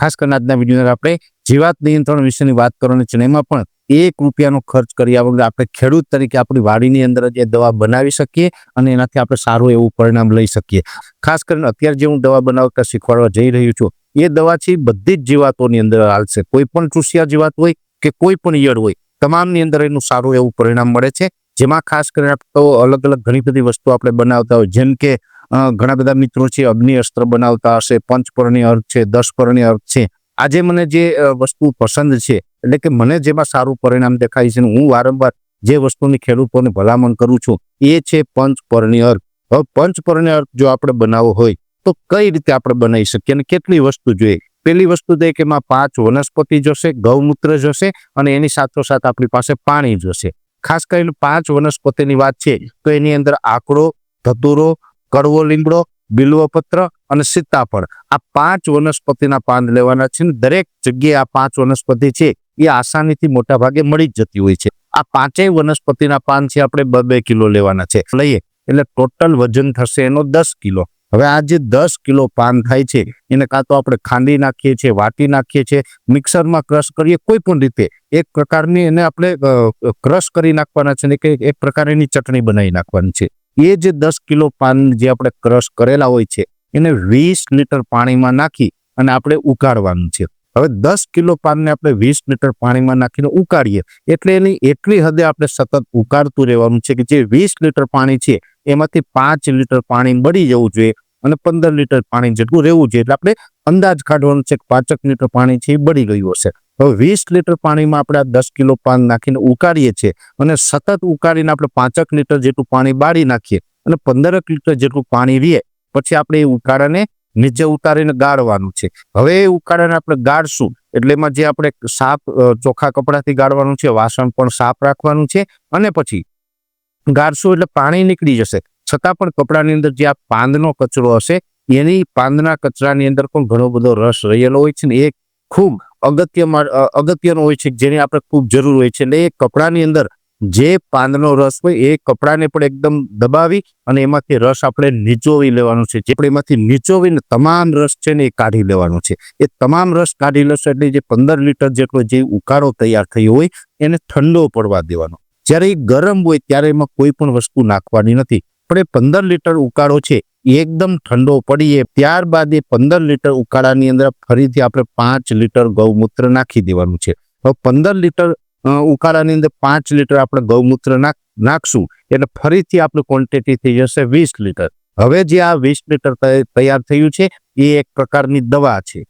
ખાસ કરીને આજના વિડીયોમાં આપણે જીવાત નિયંત્રણ વિશેની વાત કરવાની છે એમાં પણ એક રૂપિયાનો ખર્ચ કર્યા વગર આપણે ખેડૂત તરીકે આપણી વાડીની અંદર જે દવા બનાવી શકીએ અને એનાથી આપણે સારું એવું પરિણામ લઈ શકીએ. ખાસ કરીને અત્યારે જે હું દવા બનાવતા શીખવાડવા જઈ રહ્યો છું, એ દવાથી બધી જ જીવાતોની અંદર હાલશે. કોઈ પણ ચૂસિયા જીવાત હોય કે કોઈ પણ ઈયળ હોય, તમામની અંદર એનું સારું એવું પરિણામ મળે છે. જેમાં ખાસ કરીને તો અલગ અલગ ઘણી બધી વસ્તુ આપણે બનાવતા હોય, જેમ કે ઘણા બધા મિત્રો છે, અગ્નિ અસ્ત્ર બનાવતા હશે પંચપર્ણી અર્થ છે દસપર્ણી અર્થ છે. આજે મને જે વસ્તુ પસંદ છે, એટલે કે મને જેમાં સારું પરિણામ દેખાય છે હું વારંવાર જે વસ્તુની ખેડૂતોને ભલામણ કરું છું, એ છે પંચપર્ણી અર્થ હવે પંચપર્ણી અર્થ જો આપણે બનાવવો હોય, તો કઈ રીતે આપણે બનાવી શકીએ અને કેટલી વસ્તુ જોઈએ? પેલી વસ્તુ તો કે એમાં પાંચ વનસ્પતિ જોશે, ગૌમૂત્ર જોશે અને એની સાથોસાથ આપણી પાસે પાણી જોશે. ખાસ કરીને પાંચ વનસ્પતિની વાત છે, તો એની અંદર આકડો, ધતુરો કડવો લીમડો બિલ્વપત્ર અને સીતાફળ. આ પાંચ વનસ્પતિના પાન લેવાના છે ને દરેક જગ્યાએ આ પાંચ વનસ્પતિ છે એ આસાનીથી મોટા ભાગે મળી જ જતી હોય છે. આ પાંચેય વનસ્પતિના પાન છે આપણે બે બે કિલો લેવાના છે. લઈએ, એટલે ટોટલ વજન થશે એનો દસ કિલો. હવે આ જે દસ કિલો પાન થાય છે, એને કાં તો આપણે ખાંડી નાખીએ છીએ, વાટી નાખીએ છીએ, મિક્સરમાં ક્રશ કરીએ, કોઈ પણ રીતે. એક પ્રકારની એને આપણે ક્રશ કરી નાખવાના છે ને કે એક પ્રકારની ચટણી બનાવી નાખવાની છે. એ જે દસ કિલો પાન જે આપણે ક્રશ કરેલા હોય છે, એને વીસ લીટર પાણીમાં નાખી અને આપણે ઉકાળવાનું છે. હવે દસ કિલો પાનને આપણે વીસ લીટર પાણીમાં નાખીને ઉકાળીએ, એટલે એની એટલી હદે આપણે સતત ઉકાળતું રહેવાનું છે કે જે વીસ લીટર પાણી છે, એમાંથી પાંચ લીટર પાણી બળી જવું જોઈએ. અને પંદર લીટર પાણી જેટલું રહેવું જોઈએ એટલે આપણે અંદાજ કાઢવાનું છે કે પાંચક લીટર પાણી છે એ બળી ગયું હશે. હવે વીસ લીટર પાણીમાં આપણે આ દસ કિલો પાન નાખીને ઉકાળીએ છીએ અને સતત ઉકાળીને આપણે પાંચક લીટર જેટલું પાણી બાળી નાખીએ અને પંદરક લીટર જેટલું પાણી રીએ પછી આપણે એ ઉકાળાને નીચે ઉતારીને ગાળવાનું છે. હવે એ ઉકાળાને આપણે ગાળશું એટલે એમાં જે આપણે સાફ ચોખ્ખા કપડાથી ગાળવાનું છે, વાસણ પણ સાફ રાખવાનું છે અને પછી ગાળશું એટલે પાણી નીકળી જશે. છતાં પણ કપડાની અંદર જે આ પાંદનો કચરો હશે, એની પાંદના કચરાની અંદર પણ ઘણો બધો રસ રહેલો હોય છે ને એ ખૂબ અગત્યમાં અગત્યનો હોય છે, જેની આપણે ખૂબ જરૂર હોય છે. એટલે એ કપડાની અંદર જે પાંદનો રસ હોય એ કપડાને પણ એકદમ દબાવી અને એમાંથી રસ આપણે નીચોવી લેવાનો છે. જે આપણે એમાંથી નીચોવીને તમામ રસ છે ને એ કાઢી લેવાનો છે. એ તમામ રસ કાઢી લેશો એટલે જે પંદર લીટર જેટલો જે ઉકાળો તૈયાર થયો હોય એને ઠંડો પડવા દેવાનો. જ્યારે એ ગરમ હોય ત્યારે એમાં કોઈ પણ વસ્તુ નાખવાની નથી. પણ એ પંદર લીટર ઉકાળો છે એકદમ ઠંડો પડીએ, ત્યારબાદ એ પંદર લીટર ઉકાળાની અંદર ફરીથી આપણે પાંચ લીટર ગૌમૂત્ર નાખી દેવાનું છે. હવે પંદર લીટર ઉકાળાની અંદર પાંચ લીટર આપણે ગૌમૂત્ર નાખ, નાખશું, એટલે ફરીથી આપણે ક્વોન્ટિટી થઈ જશે વીસ લીટર. હવે જે આ વીસ લીટર તૈયાર થયું છે, એ એક પ્રકારની દવા છે.